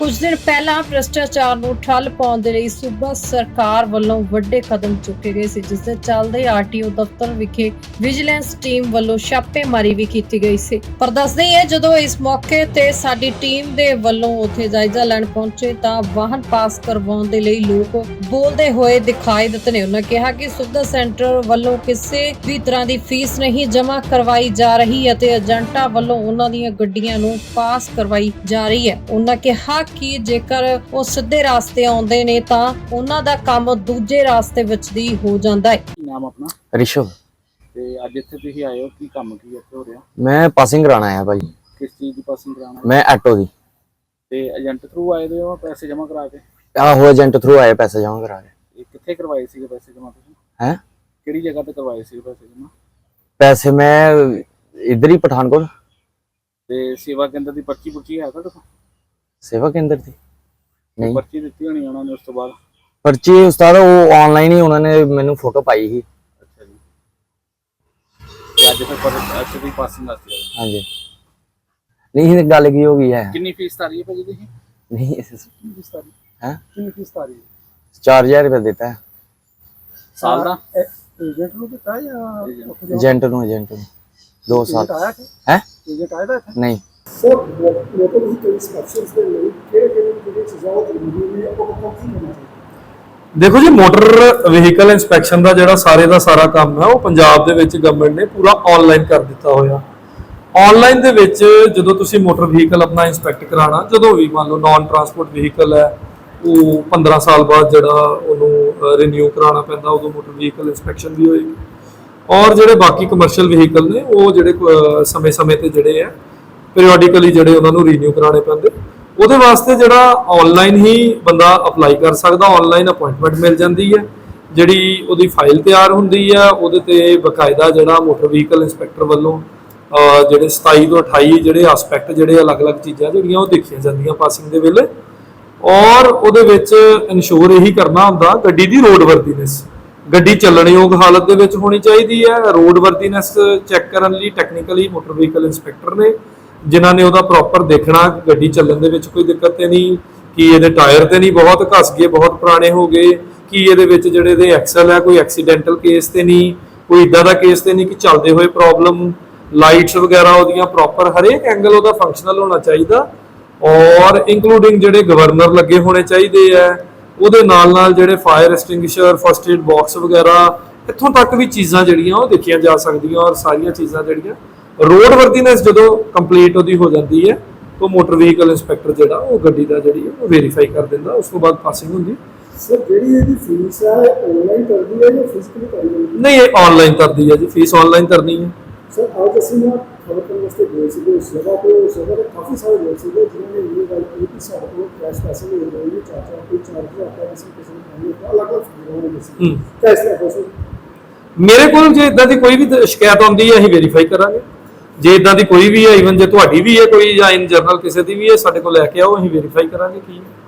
ਕੁਝ ਦਿਨ ਪਹਿਲਾਂ ਭ੍ਰਿਸ਼ਟਾਚਾਰ ਨੂੰ ਠੱਲ ਪਾਉਣ ਦੇ ਲਈ ਸੂਬਾ ਸਰਕਾਰ ਵੱਲੋਂ ਵੱਡੇ ਕਦਮ ਚੁੱਕੇ ਗਏ ਸੀ, ਜਿਸ ਦੇ ਚੱਲਦੇ ਆਰਟੀਓ ਦਫ਼ਤਰ ਵਿਖੇ ਵਿਜੀਲੈਂਸ ਟੀਮ ਵੱਲੋਂ ਛਾਪੇਮਾਰੀ ਵੀ ਕੀਤੀ ਗਈ ਸੀ। ਪਰ ਦੱਸਦੇ ਹੀ ਜਦੋਂ ਇਸ ਮੌਕੇ ਤੇ ਸਾਡੀ ਟੀਮ ਦੇ ਵੱਲੋਂ ਉੱਥੇ ਜਾਇਜ਼ਾ ਲੈਣ ਪਹੁੰਚੇ, ਤਾਂ ਵਾਹਨ ਪਾਸ ਕਰਵਾਉਣ ਦੇ ਲਈ ਲੋਕ ਬੋਲਦੇ ਹੋਏ ਦਿਖਾਈ ਦਿੱਤੇ ਨੇ। ਉਹਨਾਂ ਕਿਹਾ ਕਿ ਸੁਵਿਧਾ ਸੈਂਟਰ ਵੱਲੋਂ ਕਿਸੇ ਵੀ ਤਰ੍ਹਾਂ ਦੀ ਫੀਸ ਨਹੀਂ ਜਮ੍ਹਾਂ ਕਰਵਾਈ ਜਾ ਰਹੀ ਅਤੇ ਏਜੰਟਾਂ ਵੱਲੋਂ ਉਹਨਾਂ ਦੀਆਂ ਗੱਡੀਆਂ ਨੂੰ ਪਾਸ ਕਰਵਾਈ ਜਾ ਰਹੀ ਹੈ। ਉਹਨਾਂ ਕਿਹਾ ਕਿ ਜੇਕਰ ਉਹ ਸਿੱਧੇ ਰਾਸਤੇ ਆਉਂਦੇ ਨੇ ਤਾਂ ਉਹਨਾਂ ਦਾ ਕੰਮ ਦੂਜੇ ਰਾਸਤੇ ਵਿੱਚ ਦੀ ਹੋ ਜਾਂਦਾ ਹੈ। ਨਾਮ ਆਪਣਾ? ਰਿਸ਼ਵ। ਤੇ ਅੱਜ ਇੱਥੇ ਤੁਸੀਂ ਆਏ ਹੋ ਕੀ ਕੰਮ ਕੀ ਇੱਥੇ ਹੋ ਰਿਹਾ? ਮੈਂ ਪਾਸਿੰਗ ਕਰਾਣਾ ਆਇਆ ਭਾਈ। ਕਿਸ ਚੀਜ਼ ਦੀ ਪਾਸਿੰਗ ਕਰਾਉਣਾ ਮੈਂ ਆਟੋ ਦੀ। ਤੇ ਏਜੰਟ ਥਰੂ ਆਏ ਦੇ ਹੋ ਪੈਸੇ ਜਮ੍ਹਾਂ ਕਰਾ ਕੇ? ਆਹੋ ਏਜੰਟ ਥਰੂ ਆਏ ਪੈਸੇ ਜਮ੍ਹਾਂ ਕਰਾ ਕੇ। ਇਹ ਕਿੱਥੇ ਕਰਵਾਏ ਸੀਗੇ ਪੈਸੇ ਜਮ੍ਹਾਂ ਤੁਸੀਂ? ਹੈ? ਕਿਹੜੀ ਜਗ੍ਹਾ ਤੇ ਕਰਵਾਏ ਸੀਗੇ ਪੈਸੇ ਜਮ੍ਹਾਂ? ਪੈਸੇ ਮੈਂ ਇਧਰ ਹੀ ਪਠਾਨਕੋਟ। ਤੇ ਸੇਵਾ ਕੇਂਦਰ ਦੀ ਪਰਚੀ ਪੁਰਚੀ ਹੈ ਤੁਹਾਡੇ ਕੋਲ? ਸੇਵਾ ਕੇਂਦਰ ਦੀ? ਨਹੀਂ। ਪਰਚੀ ਦਿੱਤੀ ਹੋਣੀ ਉਹਨਾਂ ਨੇ ਉਸ ਤੋਂ ਬਾਅਦ? ਪਰਚੀ ਉਸਤਾਦ ਉਹ ਆਨਲਾਈਨ ਹੀ ਉਹਨਾਂ ਨੇ ਮੈਨੂੰ ਫੋਟੋ ਪਾਈ ਸੀ। ਅੱਛਾ ਜੀ। ਤੇ ਅੱਜ ਫਿਰ ਪਰ ਅੱਜ ਦੀ ਪਾਸਿੰਗ ਆਏ ਹਾਂਜੀ। ਨਹੀਂ ਇਹ ਗੱਲ ਕੀ ਹੋ ਗਈ ਹੈ? ਕਿੰਨੀ ਫੀਸ ਤਾਰੀ ਹੈ ਭਾਜੀ ਤੁਸੀਂ? ਨਹੀਂ। ਕਿੰਨੀ ਫੀਸ ਤਾਰੀ ਹੈ? ਕਿੰਨੀ ਫੀਸ ਤਾਰੀ 4000 ਰੁਪਏ ਦਿੱਤਾ ਹੈ। ਸਾਲ ਦਾ? ਏਜੰਟ ਨੂੰ ਦਿੱਤਾ ਜਾਂ ਏਜੰਟ ਨੂੰ ਏਜੰਟ ਨੂੰ। 2 ਸਾਲ। ਹੈ? ਏਜੰਟ ਆਇਆ ਤਾਂ ਨਹੀਂ। ਸਰ ਲੋਕਾਂ ਦੀ ਕਈ ਦੇ ਲਈ ਕਿਹੜੇ ਕਿਹੜੇ ਜਿਹੜੇ ਚੀਜ਼ਾਂ ਉਹ ਜ਼ਰੂਰੀ ਨੇ ਉਹ ਆਪਾਂ ਕੀ ਹੋਣਾ ਚਾਹੀਦਾ ਦੇਖੋ ਜੀ ਮੋਟਰ ਵਹੀਕਲ ਇਨਸਪੈਕਸ਼ਨ ਦਾ ਜਿਹੜਾ ਸਾਰੇ ਦਾ ਸਾਰਾ ਕੰਮ ਹੈ, ਉਹ ਪੰਜਾਬ ਦੇ ਵਿੱਚ ਗਵਰਨਮੈਂਟ ਨੇ ਪੂਰਾ ਆਨਲਾਈਨ ਕਰ ਦਿੱਤਾ ਹੋਇਆ। ਆਨਲਾਈਨ ਦੇ ਵਿੱਚ ਜਦੋਂ ਤੁਸੀਂ ਮੋਟਰ ਵਹੀਕਲ ਆਪਣਾ ਇਨਸਪੈਕਟ ਕਰਾਉਣਾ, ਜਦੋਂ ਵੀ ਮੰਨ ਲਓ ਨਾਨ ਟਰਾਂਸਪੋਰਟ ਵਹੀਕਲ ਹੈ, ਉਹ 15 ਸਾਲ ਬਾਅਦ ਜਿਹੜਾ ਉਹਨੂੰ ਰੀਨਿਊ ਕਰਾਉਣਾ ਪੈਂਦਾ, ਉਦੋਂ ਮੋਟਰ ਵਹੀਕਲ ਇਨਸਪੈਕਸ਼ਨ ਵੀ ਹੋਏਗੀ। ਔਰ ਜਿਹੜੇ ਬਾਕੀ ਕਮਰਸ਼ੀਅਲ ਵਹੀਕਲ ਨੇ, ਉਹ ਜਿਹੜੇ ਸਮੇਂ-ਸਮੇਂ ਤੇ ਜਿਹੜੇ ਆ ਪੀਰੀਓਡਿਕਲੀ ਜਿਹੜੇ ਉਹਨਾਂ ਨੂੰ ਰੀਨਿਊ ਕਰਾਉਣੇ ਪੈਂਦੇ। ਉਹਦੇ ਵਾਸਤੇ ਜਿਹੜਾ ਆਨਲਾਈਨ ਹੀ ਬੰਦਾ ਅਪਲਾਈ ਕਰ ਸਕਦਾ ਆਨਲਾਈਨ ਅਪਾਇੰਟਮੈਂਟ ਮਿਲ ਜਾਂਦੀ ਹੈ। ਜਿਹੜੀ ਉਹਦੀ ਫਾਈਲ ਤਿਆਰ ਹੁੰਦੀ ਹੈ, ਉਹਦੇ ਤੇ ਬਕਾਇਦਾ ਜਿਹੜਾ ਮੋਟਰ ਵਹੀਕਲ ਇੰਸਪੈਕਟਰ ਵੱਲੋਂ ਜਿਹੜੇ 27 ਤੋਂ 28 ਜਿਹੜੇ ਐਸਪੈਕਟ ਜਿਹੜੇ ਅਲੱਗ-ਅਲੱਗ ਚੀਜ਼ਾਂ ਜਿਹੜੀਆਂ ਉਹ ਦੇਖੀਆਂ ਜਾਂਦੀਆਂ ਪਾਸਿੰਗ ਦੇ ਵੇਲੇ। ਔਰ ਉਹਦੇ ਵਿੱਚ ਇਨਸ਼ੋਰ ਇਹੀ ਕਰਨਾ ਹੁੰਦਾ, ਗੱਡੀ ਦੀ ਰੋਡ ਵਰਦੀਨੈਸ ਗੱਡੀ ਚੱਲਣਯੋਗ ਹਾਲਤ ਦੇ ਵਿੱਚ ਹੋਣੀ ਚਾਹੀਦੀ ਹੈ। ਰੋਡ ਵਰਦੀਨੈਸ ਚੈੱਕ ਕਰਨ ਲਈ ਟੈਕਨੀਕਲੀ ਮੋਟਰ ਵਹੀਕਲ ਇੰਸਪੈਕਟਰ ਨੇ ਜਿਨ੍ਹਾਂ ਨੇ ਉਹਦਾ ਪ੍ਰੋਪਰ ਦੇਖਣਾ, ਗੱਡੀ ਚੱਲਣ ਦੇ ਵਿੱਚ ਕੋਈ ਦਿੱਕਤ ਤੇ ਨਹੀਂ, ਕਿ ਇਹਦੇ ਟਾਇਰ ਤੇ ਨਹੀਂ, ਬਹੁਤ ਘਸ ਗਏ, ਬਹੁਤ ਪੁਰਾਣੇ ਹੋ ਗਏ, ਕਿ ਇਹਦੇ ਵਿੱਚ ਜਿਹੜੇ ਇਹਦੇ ਐਕਸਲ ਹੈ ਕੋਈ ਐਕਸੀਡੈਂਟਲ ਕੇਸ ਤੇ ਨਹੀਂ, ਕੋਈ ਇਦਾਂ ਦਾ ਕੇਸ ਤੇ ਨਹੀਂ ਕਿ ਚੱਲਦੇ ਹੋਏ ਪ੍ਰੋਬਲਮ ਲਾਈਟਸ ਵਗੈਰਾ ਉਹਦੀਆਂ ਪ੍ਰੋਪਰ ਹਰੇਕ ਐਂਗਲ ਉਹਦਾ ਫੰਕਸ਼ਨਲ ਹੋਣਾ ਚਾਹੀਦਾ, ਔਰ ਇਨਕਲੂਡਿੰਗ ਜਿਹੜੇ ਗਵਰਨਰ ਲੱਗੇ ਹੋਣੇ ਚਾਹੀਦੇ ਆ, ਉਹਦੇ ਨਾਲ ਨਾਲ ਜਿਹੜੇ fire extinguisher first aid box ਵਗੈਰਾ, ਇੱਥੋਂ ਤੱਕ ਵੀ ਚੀਜ਼ਾਂ ਜਿਹੜੀਆਂ ਉਹ ਦੇਖੀਆਂ ਜਾ ਸਕਦੀਆਂ, ਔਰ ਸਾਰੀਆਂ ਚੀਜ਼ਾਂ ਜਿਹੜੀਆਂ ਰੋਡ ਵਰਦੀਨੈਸ ਜਦੋਂ ਕੰਪਲੀਟ ਉਹਦੀ ਹੋ ਜਾਂਦੀ ਹੈ ਤਾਂ ਮੋਟਰ ਵਹੀਕਲ ਇੰਸਪੈਕਟਰ ਜਿਹੜਾ ਉਹ ਗੱਡੀ ਦਾ ਜਿਹੜੀ ਉਹ ਵੈਰੀਫਾਈ ਕਰ ਦਿੰਦਾ ਉਸ ਤੋਂ ਬਾਅਦ ਪਾਸਿੰਗ ਹੁੰਦੀ। ਸਰ ਜਿਹੜੀ ਇਹਦੀ ਫੀਸ ਹੈ ਆਨਲਾਈਨ ਕਰਦੀ ਹੈ ਜਾਂ ਫਿਜ਼ੀਕਲੀ ਕਰਦੀ ਹੈ? ਨਹੀਂ ਇਹ ਆਨਲਾਈਨ ਕਰਦੀ ਹੈ ਜੀ ਫੀਸ ਆਨਲਾਈਨ ਕਰਨੀ ਹੈ। ਸਰ ਅੱਜ ਅਸੀਂ ਨਾ ਖਬਰ ਕਰਨ ਵਾਸਤੇ ਗਏ ਸੀਗੇ ਉਸ ਜਗ੍ਹਾ ਤੇ ਉਸ ਜਗ੍ਹਾ ਤੇ ਕਾਫੀ ਸਾਰੇ ਲੋਕ ਸੀਗੇ ਜਿਨ੍ਹਾਂ ਨੇ ਇਹ ਗੱਲ ਕਹੀ ਕਿ ਸਾਡੇ ਕੋਲ ਕੈਸ਼ ਪੈਸੇ ਨਹੀਂ ਹੁੰਦੇ ਇਹ ਚਾਰ ਚਾਰ ਕੋਈ ਚਾਰ ਹਜ਼ਾਰ ਆਪਾਂ ਕਿਸੇ ਕਿਸੇ ਨੂੰ ਪਾਣੀ ਅਲੱਗ ਅਲੱਗ ਫਿਗਰਾਂ ਹੋਣੀ ਸੀ। ਹੂੰ। ਕਿਆ ਇਸ ਤਰ੍ਹਾਂ ਹੋ ਸਕਦਾ ਮੇਰੇ ਕੋਲ ਜੇ ਇਦਾਂ ਦੀ ਕੋਈ ਵੀ ਸ਼ਿਕਾਇਤ ਆਉਂਦੀ ਹੈ ਅਸੀਂ ਵੈਰੀਫਾਈ ਕਰਾਂਗੇ। ਜੇ ਇਦਾਂ ਦੀ ਕੋਈ ਵੀ ਹੈ ਈਵਨ ਜੇ ਤੁਹਾਡੀ ਵੀ ਹੈ ਕੋਈ ਜਾਂ ਇਨ ਜਨਰਲ ਕਿਸੇ ਦੀ ਵੀ ਹੈ, ਸਾਡੇ ਕੋਲ ਲੈ ਕੇ ਆਓ, ਅਸੀਂ ਵੈਰੀਫਾਈ ਕਰਾਂਗੇ ਕੀ ਹੈ।